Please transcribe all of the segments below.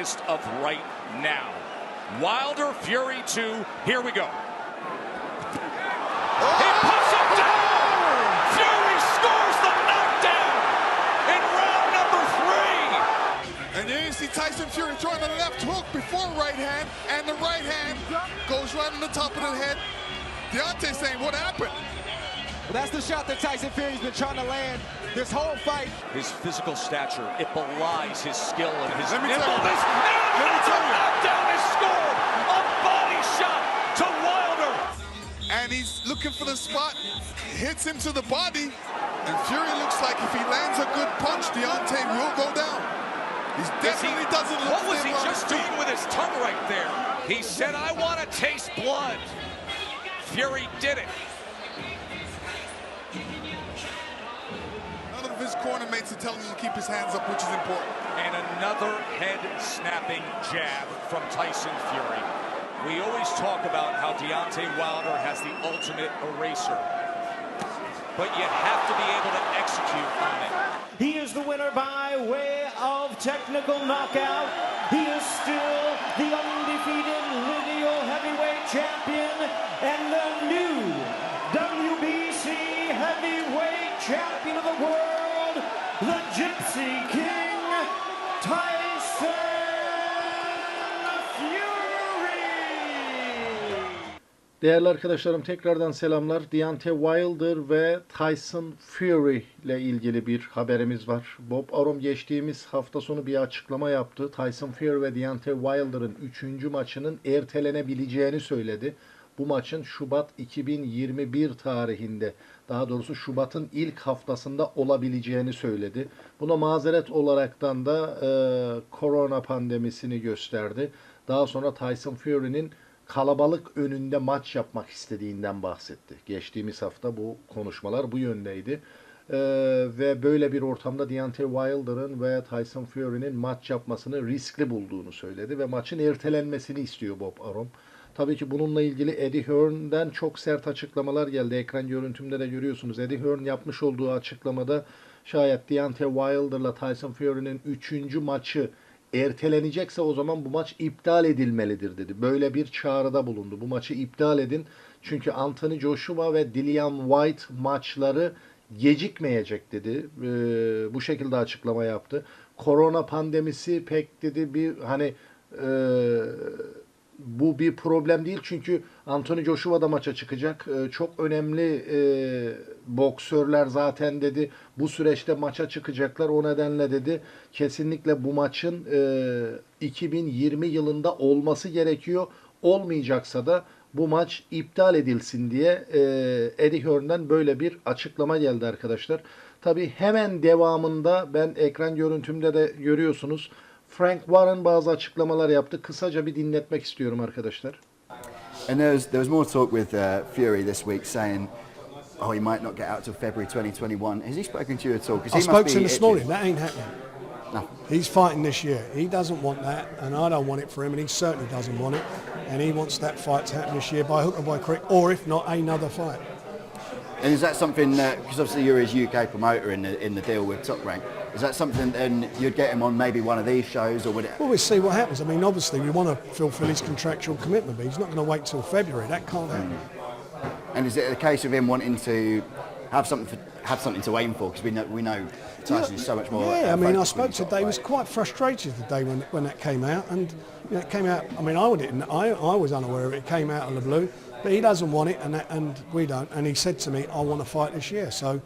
greatest of right now. Wilder Fury 2. Here we go. He puts him down. Fury scores the knockdown in round number three. And there you see Tyson Fury throwing the left hook before right hand, and the right hand goes right on the top of the head. Deontay saying, what happened? Well, that's the shot that Tyson Fury's been trying to land this whole fight. His physical stature, it belies his skill and his Let me tell you- nimbleness. And let me tell you- knockdown is scored. A body shot to Wilder. And he's looking for the spot, hits him to the body, and Fury looks like if he lands a good punch, Deontay will go down. He Is he- definitely doesn't look What was he just his feet. doing with his tongue right there? He said, I want to taste blood. Fury did it. His corner mates are telling him to keep his hands up, which is important. And another head-snapping jab from Tyson Fury. We always talk about how Deontay Wilder has the ultimate eraser. But you have to be able to execute on it. He is the winner by way of technical knockout. He is still the undefeated lineal heavyweight champion and the new WBC heavyweight champion of the world, the Gypsy King, Tyson Fury. Değerli arkadaşlarım tekrardan selamlar. Deontay Wilder ve Tyson Fury ile ilgili bir haberimiz var. Bob Arum geçtiğimiz hafta sonu bir açıklama yaptı. Tyson Fury ve Deontay Wilder'ın 3. maçının ertelenebileceğini söyledi. Bu maçın Şubat 2021 tarihinde daha doğrusu Şubat'ın ilk haftasında olabileceğini söyledi. Buna mazeret olaraktan da e, korona pandemisini gösterdi. Daha sonra Tyson Fury'nin kalabalık önünde maç yapmak istediğinden bahsetti. Geçtiğimiz hafta bu konuşmalar bu yöndeydi. Ee, ve böyle bir ortamda Deontay Wilder'ın ve Tyson Fury'nin maç yapmasını riskli bulduğunu söyledi ve maçın ertelenmesini istiyor Bob Arum. Tabii ki bununla ilgili Eddie Hearn'den çok sert açıklamalar geldi. Ekran görüntümde de görüyorsunuz. Eddie Hearn yapmış olduğu açıklamada şayet Deontay Wilder'la Tyson Fury'nin 3. maçı ertelenecekse o zaman bu maç iptal edilmelidir dedi. Böyle bir çağrıda bulundu. Bu maçı iptal edin. Çünkü Anthony Joshua ve Dillian White maçları gecikmeyecek dedi. Ee, bu şekilde açıklama yaptı. Korona pandemisi pek dedi bir hani e, bu bir problem değil çünkü Anthony Joshua da maça çıkacak. Ee, çok önemli e, boksörler zaten dedi. Bu süreçte maça çıkacaklar. O nedenle dedi kesinlikle bu maçın e, 2020 yılında olması gerekiyor. Olmayacaksa da bu maç iptal edilsin diye e, Eddie Hearn'den böyle bir açıklama geldi arkadaşlar. Tabi hemen devamında ben ekran görüntümde de görüyorsunuz. Frank Warren bazı açıklamalar yaptı. Kısaca bir dinletmek istiyorum arkadaşlar. And there was, there was more talk with uh, Fury this week saying, oh, he might not get out till February 2021. Has he spoken to you at all? 'Cause I spoke must to him this morning. That ain't happening. No. He's fighting this year. He doesn't want that, and I don't want it for him, and he certainly doesn't want it. And he wants that fight to happen this year by hook or by crook, or if not, another fight. And is that something that, because obviously you're his UK promoter in the, in the deal with Top Rank, is that something then you'd get him on maybe one of these shows or would it? Well, we'll see what happens. I mean, obviously, we want to fulfil his contractual commitment, but he's not going to wait till February. That can't happen. Mm. And is it a case of him wanting to have something for, have something to aim for? Because we know, we know Tyson is so much more. Yeah, I mean, I spoke to Dave. He was quite frustrated the day when, when that came out, and you know, it came out. I mean, I didn't. I, I was unaware of it. It came out of the blue, but he doesn't want it, and that, and we don't. And he said to me, "I want to fight this year." So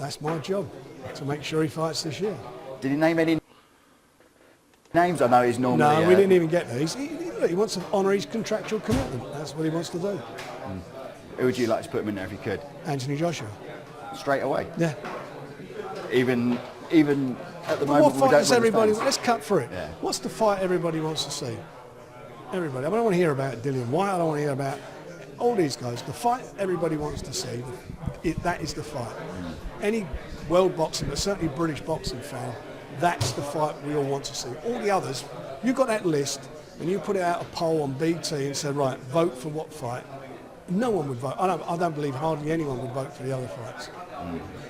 that's my job to make sure he fights this year. Did he name any names? I know he's normally. No, uh, we didn't even get there. He's, he, he, he wants to honour his contractual commitment. That's what he wants to do. Who would you like to put him in there if you could? Anthony Joshua. Straight away. Yeah. Even even at the moment what we fight don't does everybody? Let's cut through it. Yeah. What's the fight everybody wants to see? Everybody. I don't want to hear about Dillian White. I don't want to hear about all these guys. The fight everybody wants to see, it, that is the fight. Any world boxing, but certainly British boxing fan, that's the fight we all want to see. All the others, you got that list, and you put it out a poll on BT and said, right, vote for what fight. No one would vote. I don't, I don't believe hardly anyone would vote for the other fights.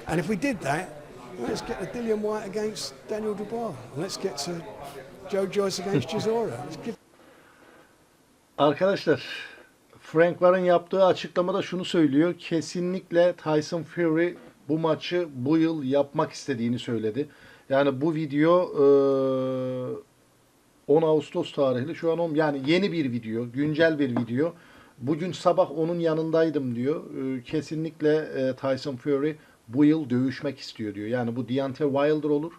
And if we did that, let's get the Dillian White against Daniel Dubois. And let's get to Joe Joyce against Chisora. Give Arkadaşlar Frank Warren yaptığı açıklamada şunu söylüyor. Kesinlikle Tyson Fury bu maçı bu yıl yapmak istediğini söyledi. Yani bu video eee, 10 Ağustos tarihli. Şu an on, yani yeni bir video, güncel bir video. Bugün sabah onun yanındaydım diyor. Eee, kesinlikle eee, Tyson Fury bu yıl dövüşmek istiyor diyor. Yani bu Deontay Wilder olur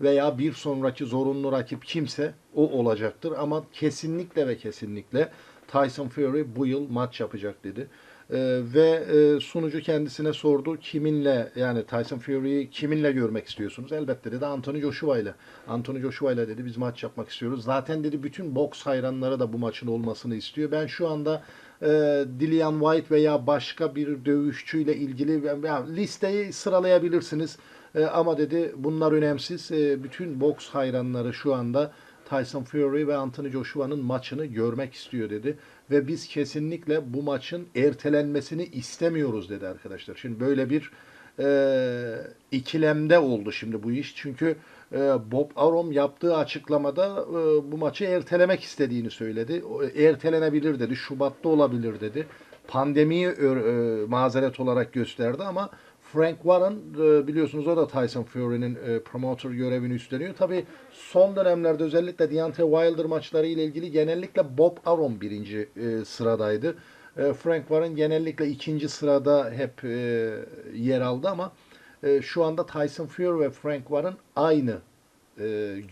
veya bir sonraki zorunlu rakip kimse o olacaktır. Ama kesinlikle ve kesinlikle Tyson Fury bu yıl maç yapacak dedi. Ee, ve e, sunucu kendisine sordu kiminle yani Tyson Fury'yi kiminle görmek istiyorsunuz? Elbette dedi Anthony Joshua ile. Anthony Joshua ile dedi biz maç yapmak istiyoruz. Zaten dedi bütün boks hayranları da bu maçın olmasını istiyor. Ben şu anda e, Dillian White veya başka bir dövüşçüyle ilgili yani listeyi sıralayabilirsiniz. E, ama dedi bunlar önemsiz. E, bütün boks hayranları şu anda Tyson Fury ve Anthony Joshua'nın maçını görmek istiyor dedi. Ve biz kesinlikle bu maçın ertelenmesini istemiyoruz dedi arkadaşlar. Şimdi böyle bir e, ikilemde oldu şimdi bu iş. Çünkü e, Bob Arum yaptığı açıklamada e, bu maçı ertelemek istediğini söyledi. Ertelenebilir dedi. Şubat'ta olabilir dedi. Pandemiyi e, mazeret olarak gösterdi ama Frank Warren e, biliyorsunuz o da Tyson Fury'nin e, promoter görevini üstleniyor. Tabi son dönemlerde özellikle Deontay Wilder maçları ile ilgili genellikle Bob Arum birinci e, sıradaydı. Frank Warren genellikle ikinci sırada hep yer aldı ama şu anda Tyson Fury ve Frank Warren aynı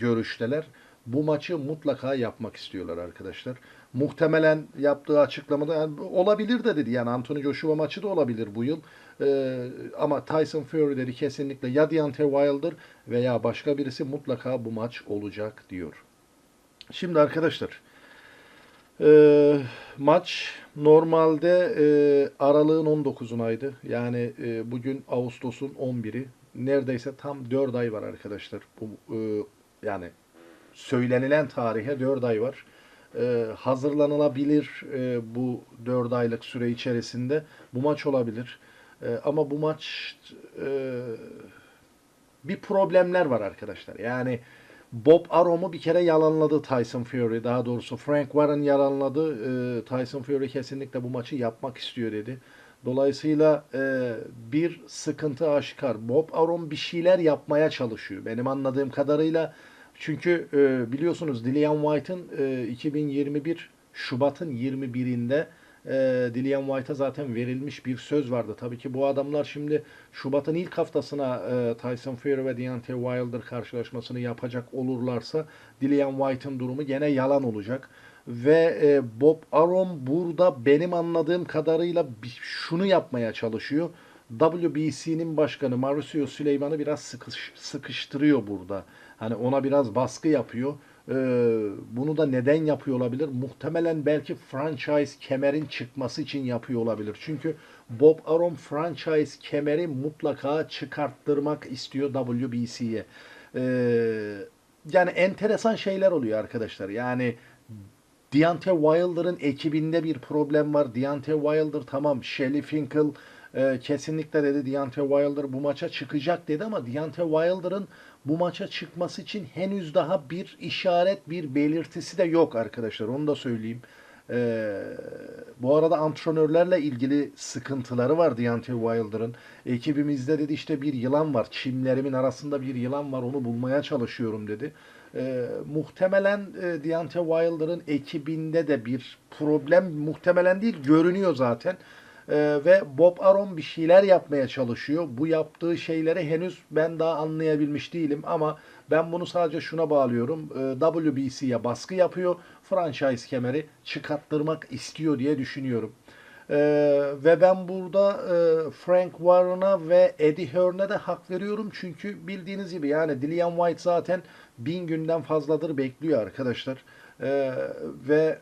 görüşteler. Bu maçı mutlaka yapmak istiyorlar arkadaşlar. Muhtemelen yaptığı açıklamada yani olabilir de dedi. Yani Anthony Joshua maçı da olabilir bu yıl. E, ama Tyson Fury dedi kesinlikle ya Deontay Wilder veya başka birisi mutlaka bu maç olacak diyor. Şimdi arkadaşlar e, maç normalde e, aralığın 19'unaydı. Yani e, bugün Ağustos'un 11'i. Neredeyse tam 4 ay var arkadaşlar. Bu, e, yani söylenilen tarihe 4 ay var. E, hazırlanılabilir e, bu 4 aylık süre içerisinde bu maç olabilir. E, ama bu maç e, bir problemler var arkadaşlar. Yani Bob Arum'u bir kere yalanladı Tyson Fury. Daha doğrusu Frank Warren yalanladı. Ee, Tyson Fury kesinlikle bu maçı yapmak istiyor dedi. Dolayısıyla e, bir sıkıntı aşikar. Bob Arum bir şeyler yapmaya çalışıyor. Benim anladığım kadarıyla çünkü e, biliyorsunuz Dillian White'ın e, 2021 Şubat'ın 21'inde e, Dillian White'a zaten verilmiş bir söz vardı. Tabii ki bu adamlar şimdi Şubat'ın ilk haftasına e, Tyson Fury ve Deontay Wilder karşılaşmasını yapacak olurlarsa Dillian White'ın durumu gene yalan olacak. Ve e, Bob Arum burada benim anladığım kadarıyla şunu yapmaya çalışıyor. WBC'nin başkanı Mauricio Süleyman'ı biraz sıkış, sıkıştırıyor burada. Hani ona biraz baskı yapıyor. Ee, bunu da neden yapıyor olabilir? Muhtemelen belki franchise kemerin çıkması için yapıyor olabilir. Çünkü Bob Arum franchise kemeri mutlaka çıkarttırmak istiyor WBC'ye. Ee, yani enteresan şeyler oluyor arkadaşlar. Yani Deontay Wilder'ın ekibinde bir problem var. Deontay Wilder tamam Shelly Finkel e, kesinlikle dedi Deontay Wilder bu maça çıkacak dedi ama Deontay Wilder'ın bu maça çıkması için henüz daha bir işaret, bir belirtisi de yok arkadaşlar. Onu da söyleyeyim. E, bu arada antrenörlerle ilgili sıkıntıları var Deontay Wilder'ın. Ekibimizde dedi işte bir yılan var. Çimlerimin arasında bir yılan var. Onu bulmaya çalışıyorum dedi. E, muhtemelen e, Deontay Wilder'ın ekibinde de bir problem muhtemelen değil görünüyor zaten. E, ve Bob Arum bir şeyler yapmaya çalışıyor. Bu yaptığı şeyleri henüz ben daha anlayabilmiş değilim ama ben bunu sadece şuna bağlıyorum. E, WBC'ye baskı yapıyor. Franchise kemeri çıkarttırmak istiyor diye düşünüyorum. Ee, ve ben burada e, Frank Warren'a ve Eddie Hearn'e de hak veriyorum. Çünkü bildiğiniz gibi yani Dillian White zaten bin günden fazladır bekliyor arkadaşlar. Ee, ve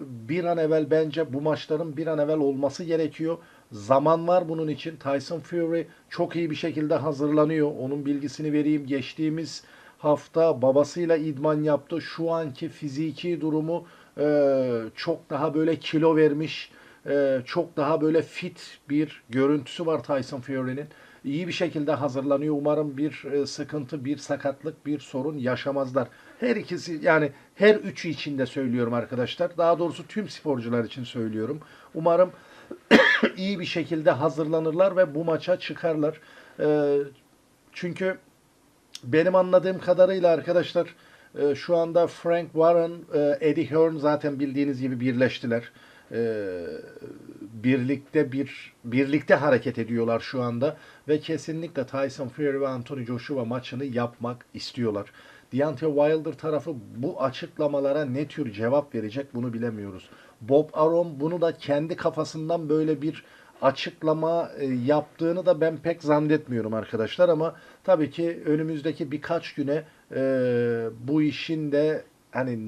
bir an evvel bence bu maçların bir an evvel olması gerekiyor. Zaman var bunun için. Tyson Fury çok iyi bir şekilde hazırlanıyor. Onun bilgisini vereyim. Geçtiğimiz hafta babasıyla idman yaptı. Şu anki fiziki durumu e, çok daha böyle kilo vermiş. e, çok daha böyle fit bir görüntüsü var Tyson Fury'nin. İyi bir şekilde hazırlanıyor. Umarım bir e, sıkıntı, bir sakatlık, bir sorun yaşamazlar. Her ikisi yani her üçü için de söylüyorum arkadaşlar. Daha doğrusu tüm sporcular için söylüyorum. Umarım iyi bir şekilde hazırlanırlar ve bu maça çıkarlar. Ee, çünkü benim anladığım kadarıyla arkadaşlar e, şu anda Frank Warren, e, Eddie Hearn zaten bildiğiniz gibi birleştiler. E, birlikte bir birlikte hareket ediyorlar şu anda ve kesinlikle Tyson Fury ve Anthony Joshua maçını yapmak istiyorlar. Deontay Wilder tarafı bu açıklamalara ne tür cevap verecek bunu bilemiyoruz. Bob Arum bunu da kendi kafasından böyle bir açıklama e, yaptığını da ben pek zannetmiyorum arkadaşlar ama tabii ki önümüzdeki birkaç güne e, bu işin de hani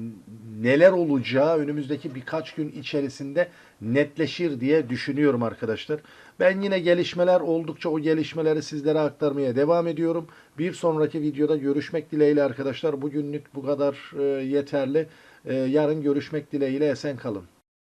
neler olacağı önümüzdeki birkaç gün içerisinde netleşir diye düşünüyorum arkadaşlar. Ben yine gelişmeler oldukça o gelişmeleri sizlere aktarmaya devam ediyorum. Bir sonraki videoda görüşmek dileğiyle arkadaşlar. Bugünlük bu kadar e, yeterli. E, yarın görüşmek dileğiyle esen kalın.